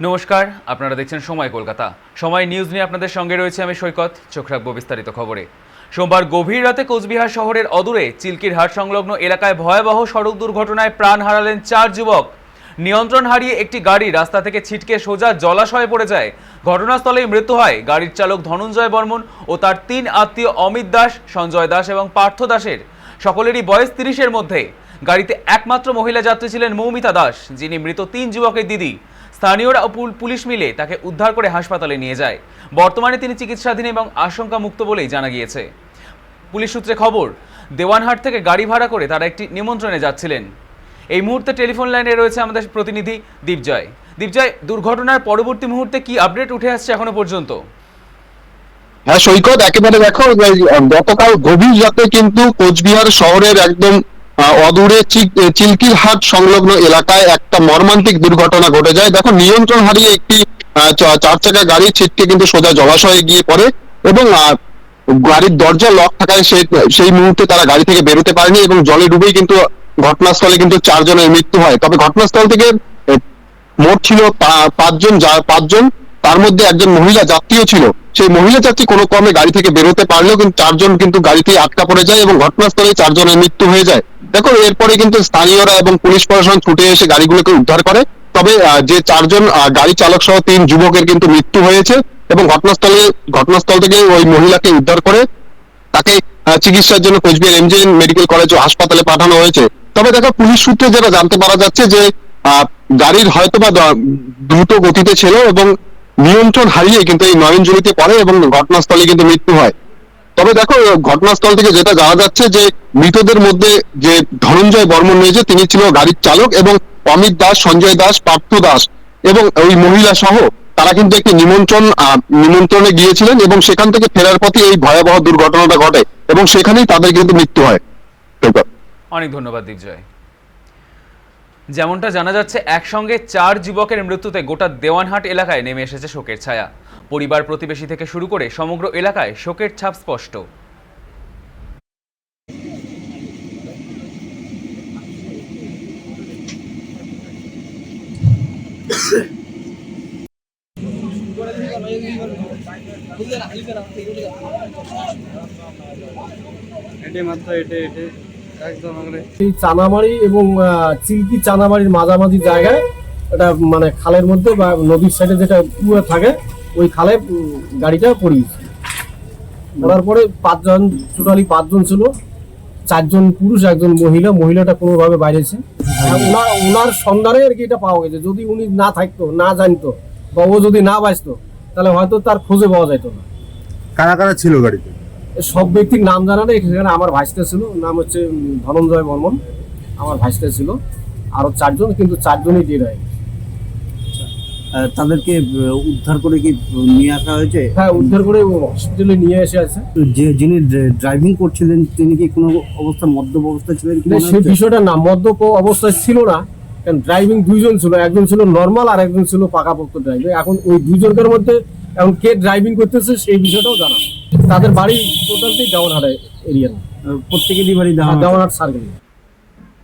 নমস্কার, আপনারা দেখছেন সময় কলকাতা। সময় নিউজ নিয়ে আপনাদের সঙ্গে রয়েছে আমি সৈকত, চোখ রাখব বিস্তারিত খবরে। সোমবার গভীর রাতে কোচবিহার শহরের অদূরে চিল্কির হাট সংলগ্ন এলাকায় ভয়াবহ সড়ক দুর্ঘটনায় প্রাণ হারালেন চার যুবক। নিয়ন্ত্রণ হারিয়ে একটি গাড়ি রাস্তা থেকে ছিটকে সোজা জলাশয়ে পড়ে যায়। ঘটনাস্থলেই মৃত্যু হয় গাড়ির চালক ধনঞ্জয় বর্মন ও তার তিন আত্মীয় অমিত দাস, সঞ্জয় দাস এবং পার্থ দাসের। সকলেরই বয়স তিরিশের মধ্যে। গাড়িতে একমাত্র মহিলা যাত্রী ছিলেন মৌমিতা দাস, যিনি মৃত তিন যুবকের দিদি। স্থানীয়রা পুলিশ মিলে তাকে উদ্ধার করে হাসপাতালে নিয়ে যায়। বর্তমানে তিনি চিকিৎসাধীন এবং আশঙ্কা মুক্ত বলেই জানা গিয়েছে। পুলিশ সূত্রে খবর, দেওয়ানহাট থেকে গাড়ি ভাড়া করে তারা একটি নিমন্ত্রণে যাচ্ছিলেন। এই মুহূর্তে টেলিফোন লাইনে রয়েছে আমাদের প্রতিনিধি দীপজয়। দীপজয়, দুর্ঘটনার পরবর্তী মুহূর্তে কি আপডেট উঠে আসছে এখনও পর্যন্ত? হ্যাঁ সৈকত, একেবারে দেখো গতকাল গভীর রাতে কিন্তু কোচবিহার শহরের একদম অদূরে চিক- এ, চিল্কির হাট সংলগ্ন এলাকায় একটা মর্মান্তিক দুর্ঘটনা ঘটে যায়। দেখো নিয়ন্ত্রণ হারিয়ে একটি চার চাকা গাড়ি ছিটকে কিন্তু সোজা জলাশয়ে গিয়ে পড়ে এবং গাড়ির দরজা লক থাকায় সেই সেই মুহূর্তে তারা গাড়ি থেকে বেরোতে পারেনি এবং জলে ডুবেই কিন্তু ঘটনাস্থলে কিন্তু চারজনের মৃত্যু হয়। তবে ঘটনাস্থল থেকে মোট ছিল পাঁচজন পাঁচজন। তার মধ্যে একজন মহিলা যাত্রীও ছিল। সেই মহিলা যাত্রী কোনো ক্রমে গাড়ি থেকে বেরোতে পারলেও কিন্তু চারজন কিন্তু গাড়িতে আটকা পড়ে যায় এবং ঘটনাস্থলে চারজনের মৃত্যু হয়ে যায়। দেখো, এরপরে কিন্তু স্থানীয়রা এবং পুলিশ প্রশাসন ছুটে এসে গাড়িগুলোকে উদ্ধার করে। তবে যে চারজন গাড়ি চালক সহ তিন যুবকের কিন্তু মৃত্যু হয়েছে এবং ঘটনাস্থলে, ঘটনাস্থল থেকে ওই মহিলাকে উদ্ধার করে তাকে চিকিৎসার জন্য কোচবিহার এমজেএন মেডিকেল কলেজ ও হাসপাতালে পাঠানো হয়েছে। তবে দেখো, পুলিশ সূত্রে যেটা জানতে পারা যাচ্ছে যে গাড়ির হয়তোবা দ- দ্রুত গতিতে ছিল এবং নিয়ন্ত্রণ হারিয়ে কিন্তু এই নয়নজলিতে পড়ে এবং ঘটনাস্থলে কিন্তু মৃত্যু হয়। তবে দেখো, ঘটনাস্থল থেকে যেটা জানা যাচ্ছে যে মৃতদের মধ্যে যে ধনঞ্জয় বর্মন রয়েছে, তিনি ছিল গাড়ির চালক এবং অমিত দাস, সঞ্জয় দাস, পার্থ দাস এবং ওই মহিলা সহ তারা কিন্তু একটি নিমন্ত্রণ নিমন্ত্রণে গিয়েছিলেন এবং সেখান থেকে ফেরার পথে এই ভয়াবহ দুর্ঘটনাটা ঘটে এবং সেখানেই তাদের কিন্তু মৃত্যু হয়। অনেক ধন্যবাদ দীপজয় যেমনটা জানা যাচ্ছে, একসঙ্গে চার যুবকের মৃত্যুতে গোটা দেওয়ানহাট এলাকায় নেমে এসেছে শোকের ছায়া। পরিবার প্রতিবেশী থেকে শুরু করে সমগ্র এলাকায় শোকের ছাপ স্পষ্ট। এই চানামারি এবং আহ, চিল্কি চানামারির মাঝামাঝি জায়গায় এটা মানে খালের মধ্যে বা নদীর সাইডে যেটা কুয়া থাকে ওই খালে গাড়িটা পড়িয়েছে। পড়ার পরে পাঁচজন টোটালি পাঁচজন ছিল। চারজন পুরুষ একজন মহিলা। মহিলাটা কোনোভাবে বাইরেছে। ওনার ওনার সন্ধানে আর কি এটা পাওয়া গেছে। যদি উনি না থাকতো না জানতো বা ও যদি না বাঁচতো তাহলে হয়তো তার খোঁজে পাওয়া যেত না। কারা কারা ছিল গাড়িতে? সব ব্যক্তির নাম জানা নেই। সেখানে আমার ভাইসটা ছিল। নাম হচ্ছে ধনঞ্জয় বর্মন। আমার ভাইসটা ছিল। আরও চারজন কিন্তু চারজনই ডেড হয়ে গেছে। তাদেরকে উদ্ধার করে কি নিয়ে আসা হয়েছে? হ্যাঁ উদ্ধার করে হসপিটালে নিয়ে এসে আছে। যে যিনি ড্রাইভিং করছিলেন তিনি কি কোনো অবস্থা মদ্যপ অবস্থা ছিলেন কি না, সেই বিষয়টা না মদ্যপ অবস্থায় ছিল না কারণ ড্রাইভিং দুইজন ছিল একজন ছিল নর্মাল আর একজন ছিল পাকাপোক্ত ড্রাইভিং এখন ওই দুজনকার মধ্যে এখন কে ড্রাইভিং করতেছে সেই বিষয়টাও জানা। তাদের বাড়ি টোটালটি ডাউনহাট এরিয়া। প্রত্যেকেরই বাড়ি দেওয়া হয়েছে। ডাউনহাট সার্কেল